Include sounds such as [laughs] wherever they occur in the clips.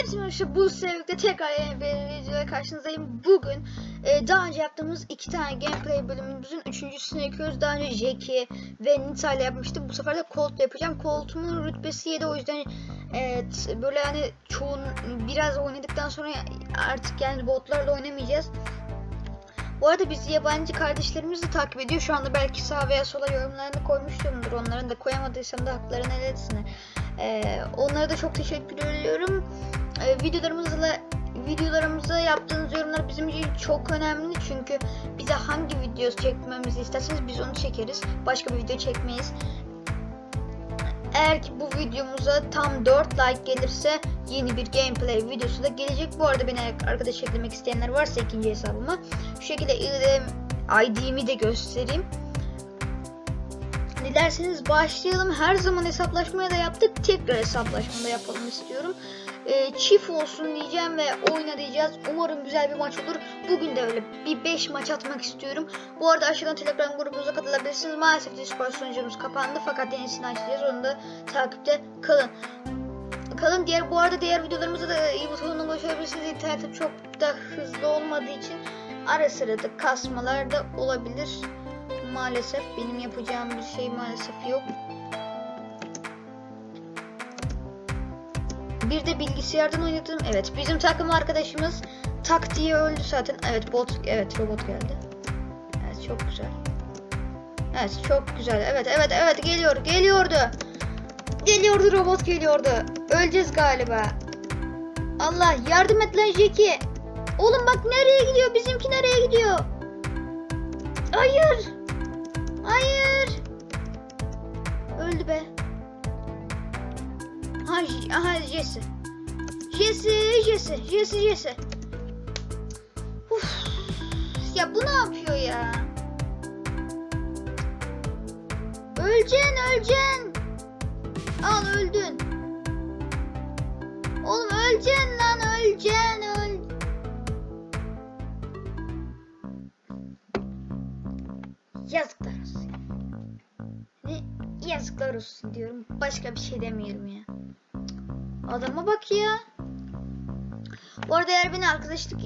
Hepsi işte bu sevgide tekrar yeni bir videoya karşınızdayım. Bugün e, daha önce yaptığımız iki tane gameplay bölümümüzün üçüncüsünü yapıyoruz. Daha önce Jackie ve Nita ile yapmıştım. Bu sefer de Colt'la yapacağım. Colt'umun rütbesi 7 o yüzden evet, böyle hani çoğun biraz oynadıktan sonra artık yani botlarla oynamayacağız. Bu arada bizi yabancı kardeşlerimiz de takip ediyor. Şu anda belki sağ veya sola yorumlarını koymuştumdur. Onların da koyamadıysam da haklarını helal etsinler. Ee, onlara da çok teşekkür ediyorum. Ee, videolarımızla videolarımıza yaptığınız yorumlar bizim için çok önemli çünkü bize hangi video çekmemizi isterseniz biz onu çekeriz. Başka bir video çekmeyiz. Eğer ki bu videomuza tam 4 like gelirse yeni bir gameplay videosu da gelecek. Bu arada beni arkadaş eklemek isteyenler varsa ikinci hesabıma şu şekilde ID'mi de göstereyim. Dilerseniz başlayalım. Her zaman hesaplaşmaya da yaptık. Tekrar hesaplaşma da yapalım istiyorum. Ee, çift olsun diyeceğim ve oyna diyeceğiz. Umarım güzel bir maç olur. Bugün de öyle bir 5 maç atmak istiyorum. Bu arada aşağıdan Telegram grubumuza katılabilirsiniz. Maalesef Discord sunucumuz kapandı fakat yenisini açacağız. Onu da takipte kalın. Kalın diğer bu arada diğer videolarımıza da iyi butonuna ulaşabilirsiniz. İnternetim çok da hızlı olmadığı için ara sıra da kasmalar da olabilir. Maalesef benim yapacağım bir şey maalesef yok. Bir de bilgisayardan oynadığım evet bizim takım arkadaşımız tak diye öldü zaten. Evet bot evet robot geldi. Evet çok güzel. Evet çok güzel. Evet evet evet geliyor geliyordu. Geliyordu robot geliyordu. Öleceğiz galiba. Allah yardım et lan Jackie. Oğlum bak nereye gidiyor? Bizimki nereye gidiyor? Hayır. Hayır. Öldü be. Aha, Jesse. Jesse, Jesse, Jesse, Jesse. Uf. Ya bu ne yapıyor ya? Öleceksin, öleceksin. Al öldün. Oğlum öleceksin lan, öleceksin, öl. Yazıklar olsun. Ne yazıklar olsun diyorum. Başka bir şey demiyorum ya. Adama bak ya. Bu arada eğer beni arkadaşlık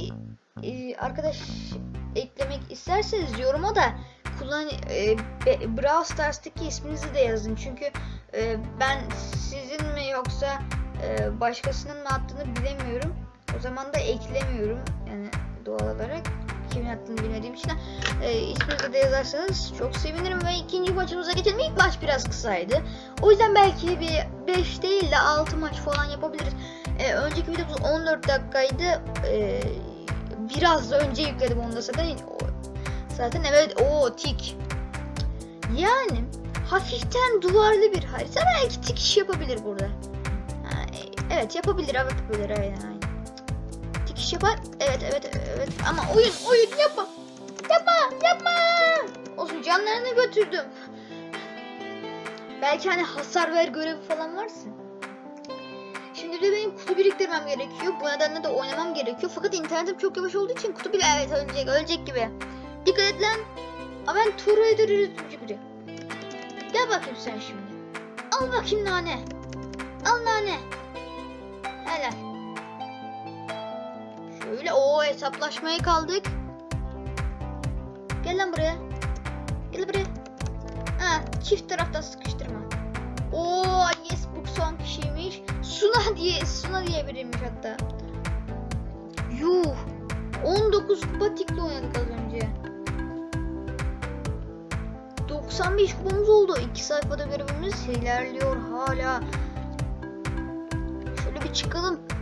e, arkadaş eklemek isterseniz yoruma da kullan e, Brawl Stars'taki isminizi de yazın. Çünkü e, ben sizin mi yoksa e, başkasının mı attığını bilemiyorum. O zaman da eklemiyorum. Yani doğal olarak kimin attığını bilmediğim için e, isminizi de yazarsanız çok sevinirim ve ikinci maçımıza geçelim. İlk maç biraz kısaydı. O yüzden belki bir 5 değil de 6 maç falan yapabiliriz. E, önceki videomuz 14 dakikaydı. E, biraz da önce yükledim onu da zaten. Zaten evet o tik. Yani hafiften duvarlı bir harita belki tik iş yapabilir burada. Ha, e, evet yapabilir evet yapabilir aynen aynen. Tik iş yapar. Evet evet evet ama oyun oyun yapma. Yapma yapma. Olsun canlarını götürdüm. Belki hani hasar ver görevi falan varsa. Şimdi de benim kutu biriktirmem gerekiyor. Bu nedenle de oynamam gerekiyor. Fakat internetim çok yavaş olduğu için kutu bile evet ölecek, ölecek gibi. Dikkat et lan. Aa, ben Turo'yu dürürütücü biri. Gel bakayım sen şimdi. Al bakayım nane. Al nane. Helal. Şöyle o hesaplaşmaya kaldık. Gel lan buraya. Gel buraya. Ha, çift taraftan sıkıştırma. Oo, yes bu son kişiymiş. Suna diye Suna diye biriymiş hatta. Yuh. 19 kupa tikle oynadık az önce. 95 kupamız oldu. 2 sayfada görevimiz ilerliyor hala. Şöyle bir çıkalım.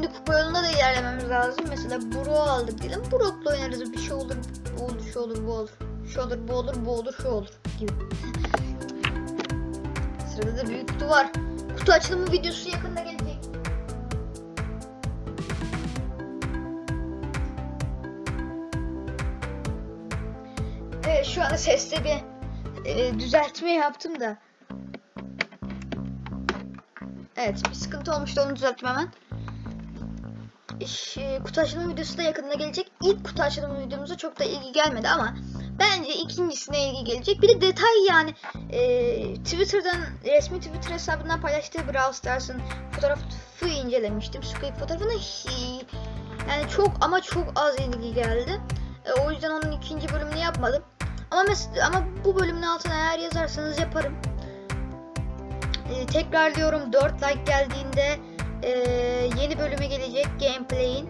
Şimdi kupa yolunda da ilerlememiz lazım. Mesela Brock'u aldık diyelim. Brock'la oynarız. Bir şey olur, bu olur, şu olur, bu olur. Şu olur, bu olur, bu olur, şu olur gibi. Sırada da büyük kutu var. Kutu açılımı videosu yakında gelecek. Evet şu anda seste bir e, düzeltme yaptım da. Evet bir sıkıntı olmuştu onu düzelttim hemen. E, kutu açılımı videosu da yakında gelecek. İlk kutu açılımı videomuza çok da ilgi gelmedi ama Bence ikincisine ilgi gelecek. Bir de detay yani e, Twitter'dan resmi Twitter hesabından paylaştığı Brawl Stars'ın fotoğrafı incelemiştim. Squeak fotoğrafına hi- yani çok ama çok az ilgi geldi. E, o yüzden onun ikinci bölümünü yapmadım. Ama mes- ama bu bölümün altına eğer yazarsanız yaparım. E, tekrarlıyorum 4 like geldiğinde e, yeni bölümü gelecek gameplay'in.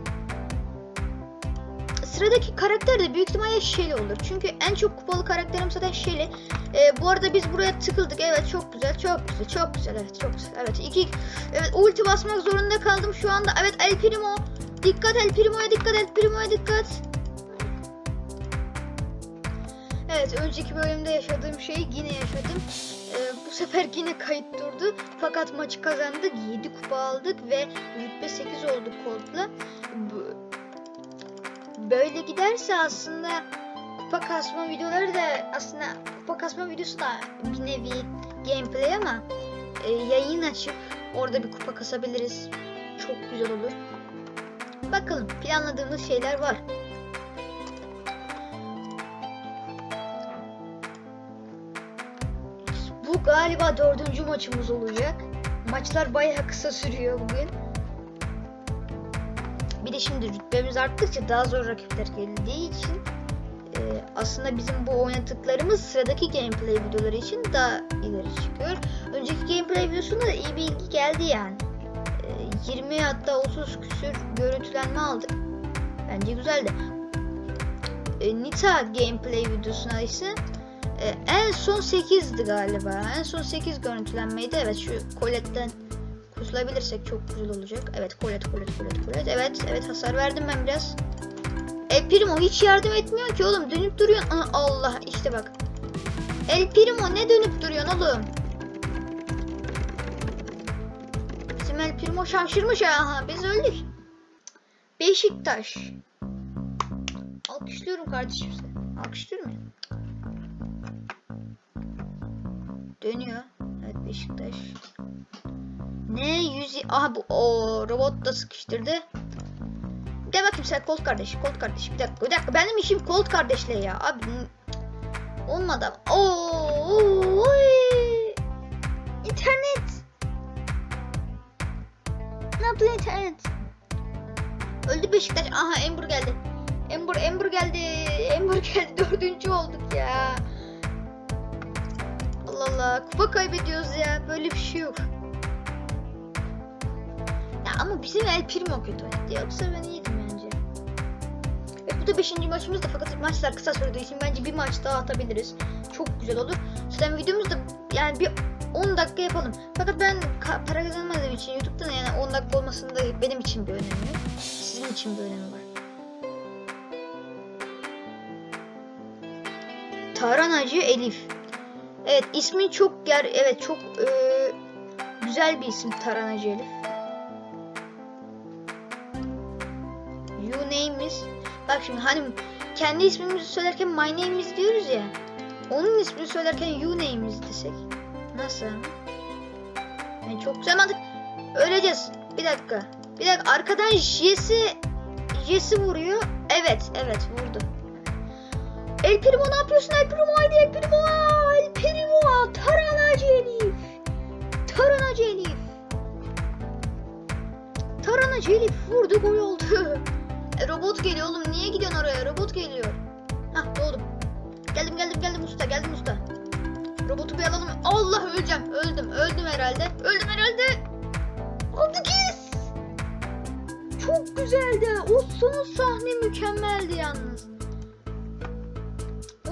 Sıradaki karakter de büyük ihtimalle Shelly olur. Çünkü en çok kupalı karakterim zaten Shelly. E, bu arada biz buraya tıkıldık. Evet çok güzel, çok güzel, çok güzel. Evet çok güzel. Evet iki, evet ulti basmak zorunda kaldım şu anda. Evet El Primo. Dikkat El Primo'ya dikkat, El Primo'ya dikkat. Evet önceki bölümde yaşadığım şeyi yine yaşadım. Ee, bu sefer yine kayıt durdu. Fakat maçı kazandık. 7 kupa aldık ve rütbe 8 olduk Colt'la. Böyle giderse aslında kupa kasma videoları da aslında kupa kasma videosu da bir nevi gameplay ama e, yayın açıp orada bir kupa kasabiliriz. Çok güzel olur. Bakalım planladığımız şeyler var. Bu galiba dördüncü maçımız olacak. Maçlar bayağı kısa sürüyor bugün. Bir de şimdi rütbemiz arttıkça daha zor rakipler geldiği için e, aslında bizim bu oynadıklarımız sıradaki gameplay videoları için daha ileri çıkıyor. Önceki gameplay videosunda da iyi bir ilgi geldi yani. E, 20 hatta 30 küsür görüntülenme aldık. Bence güzeldi. E, Nita gameplay videosuna ise e, en son 8'di galiba. En son 8 görüntülenmeydi. Evet şu Colette'den kurtulabilirsek çok güzel olacak. Evet Colette, Colette, Colette, Colette. Evet, evet hasar verdim ben biraz. El Primo hiç yardım etmiyor ki oğlum. Dönüp duruyor. Allah işte bak. El Primo ne dönüp duruyorsun oğlum? Bizim El Primo şaşırmış aha. Biz öldük. Beşiktaş. Alkışlıyorum kardeşim seni. Alkışlıyorum ya. Dönüyor. Evet Beşiktaş. Ne yüzü... Aha bu o robot da sıkıştırdı. Gel bakayım sen Colt kardeş. Colt kardeş. Bir dakika bir dakika. Benim işim Colt kardeşle ya. Abi n- olmadı. ama. Oo. İnternet. Ne yaptın internet? Öldü Beşiktaş. Aha Ember geldi. Ember Ember geldi. Ember geldi. [laughs] Dördüncü olduk ya. Allah Allah. Kupa kaybediyoruz ya. Böyle bir şey yok. Ya ama bizim El Primo kötü oynadı. Yoksa ben iyiydim bence. Evet bu da 5. maçımız da fakat maçlar kısa sürdüğü için bence bir maç daha atabiliriz. Çok güzel olur. Zaten videomuz da yani bir 10 dakika yapalım. Fakat ben para kazanmadığım için YouTube'dan yani 10 dakika olmasında benim için bir önemi yok. Sizin için bir önemi var. Taranacı Elif. Evet ismi çok ger evet çok e, güzel bir isim Taranacı Elif. You name is Bak şimdi hani kendi ismimizi söylerken my name is diyoruz ya. Onun ismini söylerken you name is desek. Nasıl? Yani çok güzel mantık. Öleceğiz. Bir dakika. Bir dakika arkadan Jesse Jesse vuruyor. Evet evet vurdu. El Primo ne yapıyorsun El Primo haydi El Primo El Primo Taranacı Elif. Taranacı Elif. Taranacı Elif vurdu gol oldu. E, Robot geliyor oğlum. Niye gidiyorsun oraya? Robot geliyor. Hah doğdum Geldim geldim geldim usta geldim usta. Robotu bir alalım. Allah öleceğim. Öldüm öldüm herhalde. Öldüm herhalde. Aldık yes Çok güzeldi. O son sahne mükemmeldi yalnız.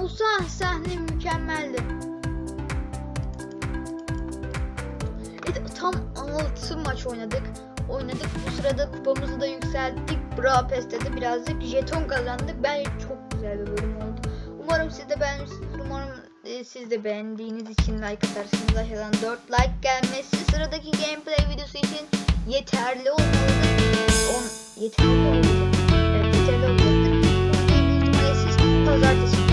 O sah sahne mükemmeldi. Tam 6 maç oynadık. Oynadık. Bu sırada kupamızı da yükselttik. Brawl Pass'te de birazcık jeton kazandık. Bence çok güzel bir bölüm oldu. Umarım siz de beğenmişsiniz. Umarım e, siz de beğendiğiniz için like atarsınız. Aşağıdan 4 like gelmesi sıradaki gameplay videosu için yeterli olmalıdır. On, yeterli olmalıdır. Evet yeterli olacaktır. Büyük ihtimalle siz pazartesi